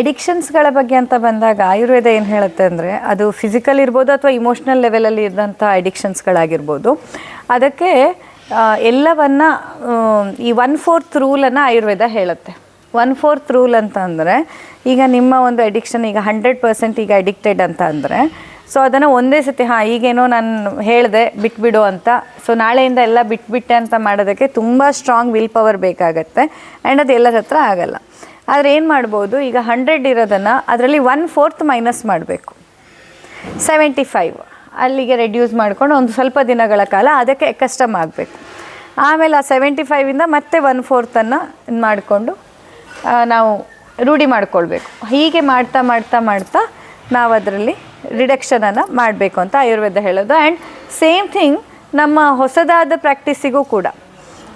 ಎಡಿಕ್ಷನ್ಸ್ಗಳ ಬಗ್ಗೆ ಅಂತ ಬಂದಾಗ ಆಯುರ್ವೇದ ಏನು ಹೇಳುತ್ತೆ ಅಂದರೆ ಅದು ಫಿಸಿಕಲ್ ಇರ್ಬೋದು ಅಥವಾ ಇಮೋಷ್ನಲ್ ಲೆವೆಲಲ್ಲಿ ಇದ್ದಂಥ ಎಡಿಕ್ಷನ್ಸ್ಗಳಾಗಿರ್ಬೋದು ಅದಕ್ಕೆ ಎಲ್ಲವನ್ನ ಈ ಒನ್ ಫೋರ್ತ್ ರೂಲನ್ನು ಆಯುರ್ವೇದ ಹೇಳುತ್ತೆ. ಒನ್ ಫೋರ್ತ್ ರೂಲ್ ಅಂತ ಅಂದರೆ, ಈಗ ನಿಮ್ಮ ಒಂದು ಅಡಿಕ್ಷನ್ ಈಗ ಹಂಡ್ರೆಡ್ ಪರ್ಸೆಂಟ್ ಈಗ ಅಡಿಕ್ಟೆಡ್ ಅಂತ ಅಂದರೆ ಸೊ ಅದನ್ನು ಒಂದೇ ಸತಿ, ಹಾಂ, ಈಗೇನೋ ನಾನು ಹೇಳಿದೆ, ಬಿಟ್ಬಿಡು ಅಂತ. ಸೊ ನಾಳೆಯಿಂದ ಎಲ್ಲ ಬಿಟ್ಬಿಟ್ಟೆ ಅಂತ ಮಾಡೋದಕ್ಕೆ ತುಂಬ ಸ್ಟ್ರಾಂಗ್ ವಿಲ್ ಪವರ್ ಬೇಕಾಗತ್ತೆ. ಆ್ಯಂಡ್ ಅದು ಎಲ್ಲರ ಹತ್ರ ಆಗಲ್ಲ. ಆದರೆ ಏನು ಮಾಡ್ಬೋದು? ಈಗ ಹಂಡ್ರೆಡ್ ಇರೋದನ್ನು ಅದರಲ್ಲಿ ಒನ್ ಫೋರ್ತ್ ಮೈನಸ್ ಮಾಡಬೇಕು. ಸೆವೆಂಟಿ ಫೈವ್ ಅಲ್ಲಿಗೆ ರೆಡ್ಯೂಸ್ ಮಾಡ್ಕೊಂಡು ಒಂದು ಸ್ವಲ್ಪ ದಿನಗಳ ಕಾಲ ಅದಕ್ಕೆ ಕಸ್ಟಮ್ ಆಗಬೇಕು. ಆಮೇಲೆ ಆ ಸೆವೆಂಟಿ ಫೈವಿಂದ ಮತ್ತೆ ಒನ್ ಫೋರ್ತನ್ನು ಇದು ಮಾಡಿಕೊಂಡು ನಾವು ರೂಢಿ ಮಾಡ್ಕೊಳ್ಬೇಕು. ಹೀಗೆ ಮಾಡ್ತಾ ಮಾಡ್ತಾ ಮಾಡ್ತಾ ನಾವು ಅದರಲ್ಲಿ ರಿಡಕ್ಷನನ್ನು ಮಾಡಬೇಕು ಅಂತ ಆಯುರ್ವೇದ ಹೇಳೋದು. ಆ್ಯಂಡ್ ಸೇಮ್ ಥಿಂಗ್ ನಮ್ಮ ಹೊಸದಾದ ಪ್ರಾಕ್ಟೀಸಿಗೂ ಕೂಡ.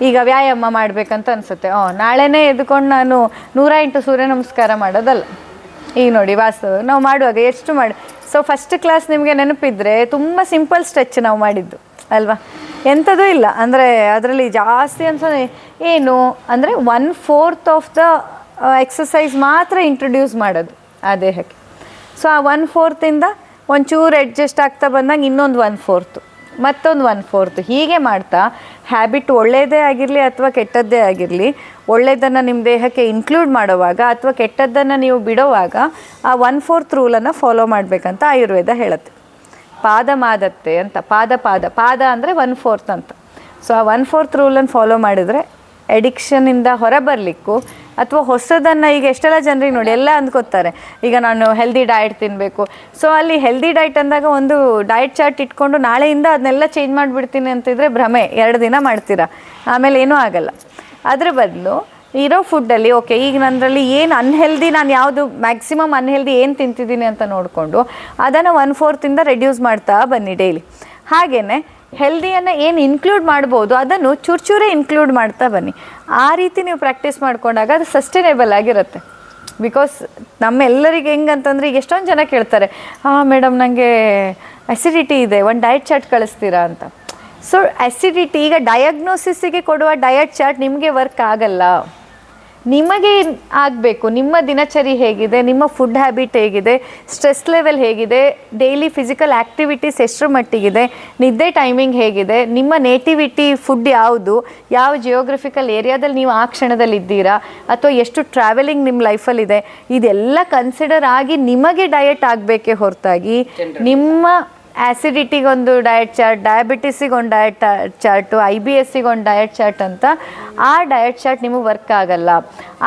ಈಗ ವ್ಯಾಯಾಮ ಮಾಡಬೇಕಂತ ಅನಿಸುತ್ತೆ. ಓ, ನಾಳೆನೇ ಎದ್ಕೊಂಡು ನಾನು ನೂರ ಎಂಟು ಸೂರ್ಯ ನಮಸ್ಕಾರ ಮಾಡೋದಲ್ಲ. ಈಗ ನೋಡಿ ವಾಸ್ತವ, ನಾವು ಮಾಡುವಾಗ ಎಷ್ಟು ಮಾಡಿ ಸೊ ಫಸ್ಟ್ ಕ್ಲಾಸ್ ನಿಮಗೆ ನೆನಪಿದ್ರೆ ತುಂಬ ಸಿಂಪಲ್ ಸ್ಟ್ರೆಚ್ ನಾವು ಮಾಡಿದ್ದು, ಅಲ್ವಾ? ಎಂಥದೂ ಇಲ್ಲ. ಅಂದರೆ ಅದರಲ್ಲಿ ಜಾಸ್ತಿ ಅನ್ಸ ಏನು, ಅಂದರೆ one fourth of the exercise ಮಾತ್ರ ಇಂಟ್ರೊಡ್ಯೂಸ್ ಮಾಡೋದು, ಆ ದೇಹಕ್ಕೆ. ಸೊ ಆ ಒನ್ ಫೋರ್ತಿಂದ ಒಂಚೂರು ಅಡ್ಜಸ್ಟ್ ಆಗ್ತಾ ಬಂದಾಗ ಇನ್ನೊಂದು ಒನ್ ಫೋರ್ತು ಮತ್ತೊಂದು ಒನ್ ಫೋರ್ತ್ ಹೀಗೆ ಮಾಡ್ತಾ ಹ್ಯಾಬಿಟ್ ಒಳ್ಳೆಯದೇ ಆಗಿರಲಿ ಅಥವಾ ಕೆಟ್ಟದ್ದೇ ಆಗಿರಲಿ ಒಳ್ಳೆಯದನ್ನು ನಿಮ್ಮ ದೇಹಕ್ಕೆ ಇನ್ಕ್ಲೂಡ್ ಮಾಡುವಾಗ ಅಥವಾ ಕೆಟ್ಟದ್ದನ್ನು ನೀವು ಬಿಡುವಾಗ ಆ ಒನ್ ಫೋರ್ತ್ ರೂಲನ್ನು ಫಾಲೋ ಮಾಡಬೇಕಂತ ಆಯುರ್ವೇದ ಹೇಳುತ್ತೆ. ಪಾದ ಮಾದತ್ತೆ ಅಂತ, ಪಾದ ಪಾದ ಪಾದ ಅಂದರೆ ಒನ್ ಫೋರ್ತ್ ಅಂತ. ಸೊ ಆ ಒನ್ ಫೋರ್ತ್ ರೂಲನ್ನು ಫಾಲೋ ಮಾಡಿದರೆ ಎಡಿಕ್ಷನಿಂದ ಹೊರಬರಲಿಕ್ಕೂ ಅಥವಾ ಹೊಸದನ್ನು ಈಗ ಎಷ್ಟೆಲ್ಲ ಜನರಿಗೆ ನೋಡಿ ಎಲ್ಲ ಅಂದ್ಕೋತಾರೆ. ಈಗ ನಾನು ಹೆಲ್ದಿ ಡಯಟ್ ತಿನ್ನಬೇಕು ಸೊ ಅಲ್ಲಿ ಹೆಲ್ದಿ ಡಯಟ್ ಅಂದಾಗ ಒಂದು ಡಯಟ್ ಚಾರ್ಟ್ ಇಟ್ಕೊಂಡು ನಾಳೆಯಿಂದ ಅದನ್ನೆಲ್ಲ ಚೇಂಜ್ ಮಾಡಿಬಿಡ್ತೀನಿ ಅಂತಿದ್ರೆ ಭ್ರಮೆ. ಎರಡು ದಿನ ಮಾಡ್ತೀರಾ? ಆಮೇಲೆ ಏನೂ ಆಗಲ್ಲ. ಅದ್ರ ಬದಲು ಇರೋ ಫುಡ್ಡಲ್ಲಿ ಓಕೆ ಈಗ ನನ್ನಲ್ಲಿ ಏನು ಅನ್ಹೆಲ್ದಿ ನಾನು ಯಾವುದು ಮ್ಯಾಕ್ಸಿಮಮ್ ಅನ್ಹೆಲ್ದಿ ಏನು ತಿಂತಿದ್ದೀನಿ ಅಂತ ನೋಡಿಕೊಂಡು ಅದನ್ನು ಒನ್ ಫೋರ್ತಿಂದ ರೆಡ್ಯೂಸ್ ಮಾಡ್ತಾ ಬನ್ನಿ ಡೈಲಿ ಹಾಗೆಯೇ ಹೆಲ್ದಿಯನ್ನು ಏನು ಇನ್ಕ್ಲೂಡ್ ಮಾಡ್ಬೋದು, ಅದನ್ನು ಚೂರ್ಚೂರೇ ಇನ್ಕ್ಲೂಡ್ ಮಾಡ್ತಾ ಬನ್ನಿ. ಆ ರೀತಿ ನೀವು ಪ್ರಾಕ್ಟೀಸ್ ಮಾಡಿಕೊಂಡಾಗ ಅದು ಸಸ್ಟೈನೇಬಲ್ ಆಗಿರುತ್ತೆ. ಬಿಕಾಸ್ ನಮ್ಮೆಲ್ಲರಿಗೆ ಹೆಂಗಂತಂದ್ರೆ ಈಗ ಎಷ್ಟೊಂದು ಜನ ಕೇಳ್ತಾರೆ ಹಾಂ ಮೇಡಮ್ ನನಗೆ ಅಸಿಡಿಟಿ ಇದೆ, ಒಂದು ಡಯಟ್ ಚಾರ್ಟ್ ಕಳಿಸ್ತೀರಾ ಅಂತ. ಸೊ ಅಸಿಡಿಟಿ ಈಗ ಡಯಾಗ್ನೋಸಿಸ್ಸಿಗೆ ಕೊಡುವ ಡಯಟ್ ಚಾರ್ಟ್ ನಿಮಗೆ ವರ್ಕ್ ಆಗಲ್ಲ. ನಿಮಗೆ ಆಗಬೇಕು ನಿಮ್ಮ ದಿನಚರಿ ಹೇಗಿದೆ ನಿಮ್ಮ ಫುಡ್ ಹ್ಯಾಬಿಟ್ ಹೇಗಿದೆ ಸ್ಟ್ರೆಸ್ ಲೆವೆಲ್ ಹೇಗಿದೆ ಡೈಲಿ ಫಿಸಿಕಲ್ ಆ್ಯಕ್ಟಿವಿಟೀಸ್ ಎಷ್ಟರ ಮಟ್ಟಿಗಿದೆ ನಿದ್ದೆ ಟೈಮಿಂಗ್ ಹೇಗಿದೆ ನಿಮ್ಮ ನೇಟಿವಿಟಿ ಫುಡ್ ಯಾವುದು ಯಾವ ಜಿಯೋಗ್ರಫಿಕಲ್ ಏರಿಯಾದಲ್ಲಿ ನೀವು ಆ ಕ್ಷಣದಲ್ಲಿ ಇದ್ದೀರಾ ಅಥವಾ ಎಷ್ಟು ಟ್ರಾವೆಲಿಂಗ್ ನಿಮ್ಮ ಲೈಫಲ್ಲಿದೆ ಇದೆಲ್ಲ ಕನ್ಸಿಡರ್ ಆಗಿ ನಿಮಗೆ ಡಯಟ್ ಆಗಬೇಕೇ ಹೊರತಾಗಿ ನಿಮ್ಮ ಆ್ಯಸಿಡಿಟಿಗೊಂದು ಡಯಟ್ ಚಾರ್ಟ್ ಡಯಾಬಿಟಿಸಿಗೆ ಒಂದು ಡಯಟ್ ಚಾರ್ಟು ಐ ಬಿ ಎಸ್ಸಿಗೆ ಒಂದು ಡಯಟ್ ಚಾರ್ಟ್ ಅಂತ, ಆ ಡಯಟ್ ಚಾರ್ಟ್ ನಿಮಗೆ ವರ್ಕ್ ಆಗಲ್ಲ.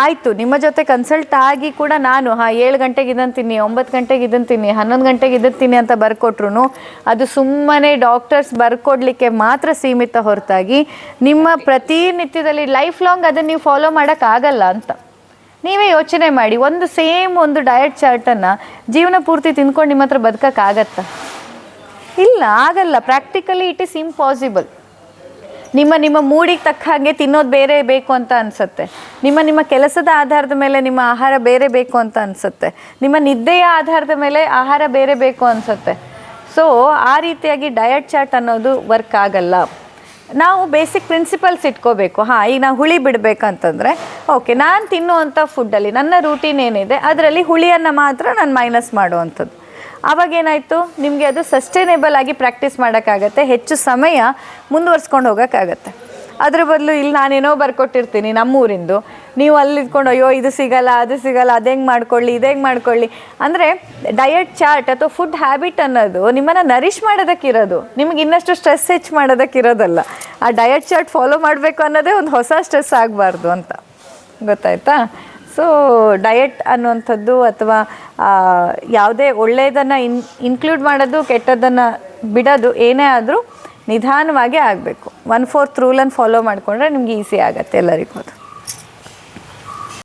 ಆಯಿತು, ನಿಮ್ಮ ಜೊತೆ ಕನ್ಸಲ್ಟ್ ಆಗಿ ಕೂಡ ನಾನು, ಹಾಂ, ಏಳು ಗಂಟೆಗೆ ಇದನ್ನು ತಿನ್ನಿ ಒಂಬತ್ತು ಗಂಟೆಗೆ ಇದನ್ನು ತಿನ್ನಿ ಹನ್ನೊಂದು ಗಂಟೆಗೆ ಇದನ್ನು ತಿನ್ನಿ ಅಂತ ಬರ್ಕೊಟ್ರು ಅದು ಸುಮ್ಮನೆ ಡಾಕ್ಟರ್ಸ್ ಬರ್ಕೊಡ್ಲಿಕ್ಕೆ ಮಾತ್ರ ಸೀಮಿತ ಹೊರತಾಗಿ, ನಿಮ್ಮ ಪ್ರತಿನಿತ್ಯದಲ್ಲಿ ಲೈಫ್ ಲಾಂಗ್ ಅದನ್ನು ನೀವು ಫಾಲೋ ಮಾಡೋಕ್ಕಾಗಲ್ಲ ಅಂತ. ನೀವೇ ಯೋಚನೆ ಮಾಡಿ, ಒಂದು ಸೇಮ್ ಒಂದು ಡಯಟ್ ಚಾರ್ಟನ್ನು ಜೀವನ ಪೂರ್ತಿ ತಿಂದ್ಕೊಂಡು ನಿಮ್ಮ ಹತ್ರ ಬದುಕೋಕ್ಕಾಗತ್ತಾ ಇಲ್ಲ, ಆಗಲ್ಲ. ಪ್ರಾಕ್ಟಿಕಲಿ ಇಟ್ ಈಸ್ ಇಂಪಾಸಿಬಲ್ ನಿಮ್ಮ ನಿಮ್ಮ ಮೂಡಿಗೆ ತಕ್ಕ ಹಾಗೆ ತಿನ್ನೋದು ಬೇರೆ ಬೇಕು ಅಂತ ಅನಿಸುತ್ತೆ. ನಿಮ್ಮ ನಿಮ್ಮ ಕೆಲಸದ ಆಧಾರದ ಮೇಲೆ ನಿಮ್ಮ ಆಹಾರ ಬೇರೆ ಬೇಕು ಅಂತ ಅನಿಸುತ್ತೆ. ನಿಮ್ಮ ನಿದ್ದೆಯ ಆಧಾರದ ಮೇಲೆ ಆಹಾರ ಬೇರೆ ಬೇಕು ಅನಿಸುತ್ತೆ. ಸೊ ಆ ರೀತಿಯಾಗಿ ಡಯಟ್ ಚಾರ್ಟ್ ಅನ್ನೋದು ವರ್ಕ್ ಆಗಲ್ಲ. ನಾವು ಬೇಸಿಕ್ ಪ್ರಿನ್ಸಿಪಲ್ಸ್ ಇಟ್ಕೋಬೇಕು. ಹಾಂ, ಈಗ ನಾವು ಹುಳಿ ಬಿಡಬೇಕಂತಂದರೆ ಓಕೆ ನಾನು ತಿನ್ನುವಂಥ ಫುಡ್ಡಲ್ಲಿ ನನ್ನ ರೂಟೀನ್ ಏನಿದೆ, ಅದರಲ್ಲಿ ಹುಳಿಯನ್ನು ಮಾತ್ರ ನಾನು ಮೈನಸ್ ಮಾಡುವಂಥದ್ದು. ಆವಾಗ ಏನಾಯಿತು ನಿಮಗೆ ಅದು ಸಸ್ಟೈನೇಬಲ್ ಆಗಿ ಪ್ರಾಕ್ಟೀಸ್ ಮಾಡೋಕ್ಕಾಗತ್ತೆ, ಹೆಚ್ಚು ಸಮಯ ಮುಂದುವರ್ಸ್ಕೊಂಡು ಹೋಗೋಕ್ಕಾಗತ್ತೆ. ಅದ್ರ ಬದಲು ಇಲ್ಲಿ ನಾನೇನೋ ಬರ್ಕೊಟ್ಟಿರ್ತೀನಿ ನಮ್ಮೂರಿಂದು. ನೀವು ಅಲ್ಲಿ ಇದ್ಕೊಂಡು, ಅಯ್ಯೋ, ಇದು ಸಿಗಲ್ಲ, ಅದು ಸಿಗಲ್ಲ, ಅದು ಹೆಂಗೆ ಮಾಡ್ಕೊಳ್ಳಿ, ಇದು ಹೆಂಗೆ ಮಾಡ್ಕೊಳ್ಳಿ? ಅಂದರೆ ಡಯಟ್ ಚಾರ್ಟ್ ಅಥವಾ ಫುಡ್ ಹ್ಯಾಬಿಟ್ ಅನ್ನೋದು ನಿಮ್ಮನ್ನು ನರಿಷ್ ಮಾಡೋದಕ್ಕಿರೋದು. ನಿಮ್ಗೆ ಇನ್ನಷ್ಟು ಸ್ಟ್ರೆಸ್ ಹೆಚ್ಚು ಮಾಡೋದಕ್ಕಿರೋದಲ್ಲ. ಆ ಡಯಟ್ ಚಾರ್ಟ್ ಫಾಲೋ ಮಾಡಬೇಕು ಅನ್ನೋದೇ ಒಂದು ಹೊಸ ಸ್ಟ್ರೆಸ್ ಆಗಬಾರ್ದು ಅಂತ. ಗೊತ್ತಾಯ್ತಾ? ಸೊ ಡಯಟ್ ಅನ್ನುವಂಥದ್ದು ಅಥವಾ ಯಾವುದೇ ಒಳ್ಳೆಯದನ್ನು ಇನ್ ಇನ್ಕ್ಲೂಡ್ ಮಾಡೋದು, ಕೆಟ್ಟದ್ದನ್ನು ಬಿಡೋದು ಏನೇ ಆದರೂ ನಿಧಾನವಾಗಿ ಆಗಬೇಕು. ಒನ್ ಫೋರ್ತ್ ರೂಲನ್ನು ಫಾಲೋ ಮಾಡಿಕೊಂಡ್ರೆ ನಿಮ್ಗೆ ಈಸಿ ಆಗುತ್ತೆ ಎಲ್ಲರಿಗೂ.